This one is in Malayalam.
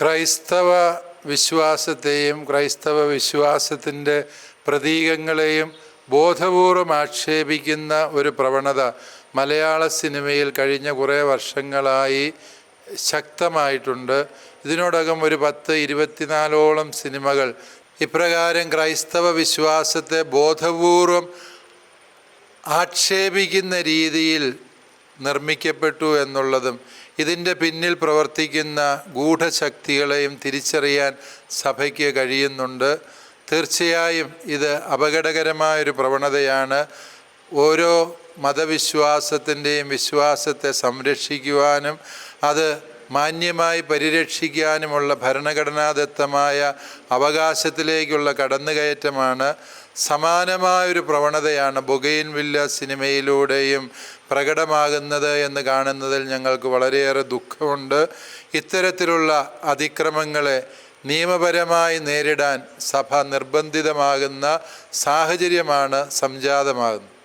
ക്രൈസ്തവ വിശ്വാസത്തെയും ക്രൈസ്തവ വിശ്വാസത്തിന്റെ പ്രതീകങ്ങളെയും ബോധപൂർവം ആക്ഷേപിക്കുന്ന ഒരു പ്രവണത മലയാള സിനിമയിൽ കഴിഞ്ഞ കുറേ വർഷങ്ങളായി ശക്തമായിട്ടുണ്ട്. ഇതിനോടകം ഒരു പത്ത് ഇരുപത്തിനാലോളം സിനിമകൾ. ഇപ്രകാരം ക്രൈസ്തവ വിശ്വാസത്തെ ബോധപൂർവം ആക്ഷേപിക്കുന്ന രീതിയിൽ നിർമ്മിക്കപ്പെട്ടു എന്നുള്ളതും ഇതിന്റെ പിന്നിൽ പ്രവർത്തിക്കുന്ന ഗൂഢശക്തികളെയും തിരിച്ചറിയാൻ സഭയ്ക്ക് കഴിയുന്നുണ്ട്. തീർച്ചയായും ഇത് അപകടകരമായൊരു പ്രവണതയാണ്. ഓരോ മതവിശ്വാസത്തിന്റെയും വിശ്വാസത്തെ സംരക്ഷിക്കുവാനും അത് മാന്യമായി പരിരക്ഷിക്കാനുമുള്ള ഭരണഘടനാദത്തമായ അവകാശത്തിലേക്കുള്ള കടന്നുകയറ്റമാണ് സമാനമായൊരു പ്രവണതയാണ് ബൊഗൈൻ വില്ല സിനിമയിലൂടെയും പ്രകടമാകുന്നത് എന്ന് കാണുന്നതിൽ ഞങ്ങൾക്ക് വളരെയേറെ ദുഃഖമുണ്ട്. ഇത്തരത്തിലുള്ള അതിക്രമങ്ങളെ നിയമപരമായി നേരിടാൻ സഭ നിർബന്ധിതമാകുന്ന സാഹചര്യമാണ് സംജാതമാകുന്നത്.